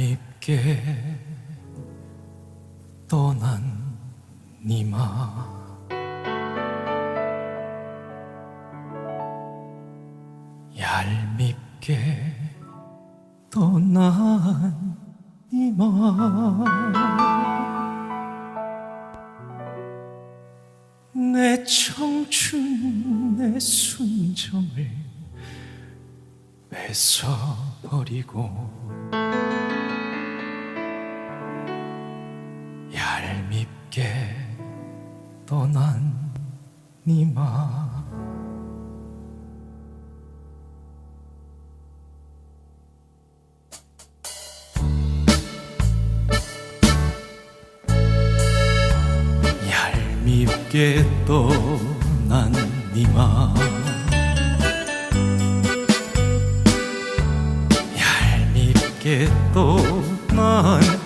얄밉게 떠난 니마. 얄밉게 떠난 니마. 내 청춘 내 순정을 뺏어버리고 얄밉게 떠난 니마 얄밉게 떠난 니마 얄밉게 떠난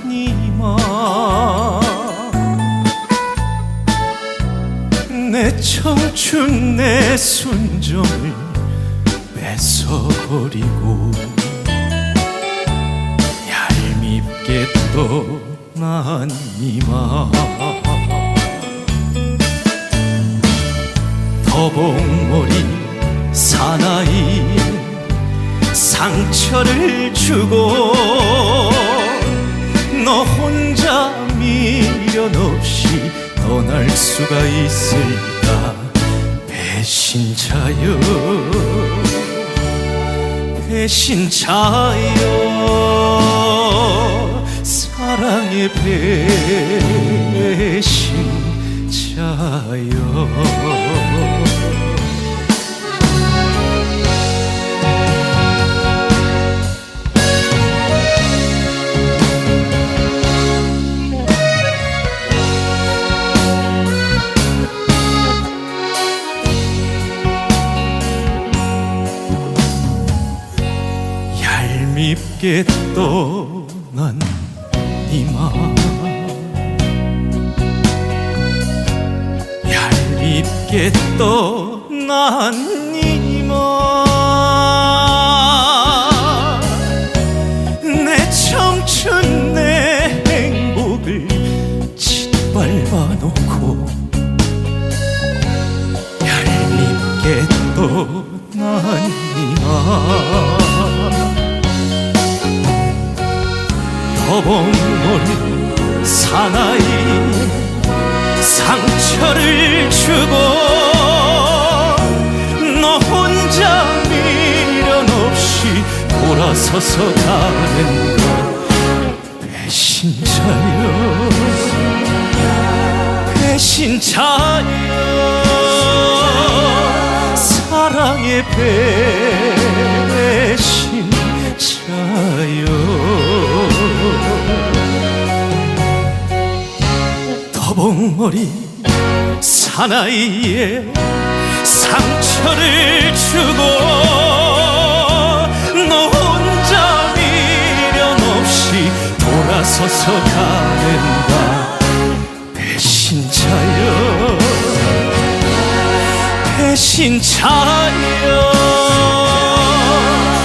내 청춘 내 순정을 뺏어버리고 얄밉게 떠난 니마. 더봉머리 사나이 상처를 주고 너 혼자 미련 없이 떠날 수가 있을까 배신자여 배신자여 사랑의 배신자여 얄밉게 떠난 이마 얄밉게 떠난 이마 내 청춘 내 행복을 짓밟아 놓고 얄밉게 떠 더벅머리 사나이 상처를 주고 너 혼자 미련 없이 돌아서서 가는가 배신자여 배신자여 사랑의 배신자여 더벅머리 사나이에 상처를 주고 너 혼자 미련 없이 돌아서서 가는가? 배신자여 배신자여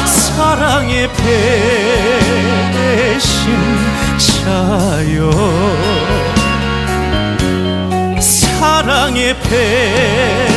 사랑의 배신자여 배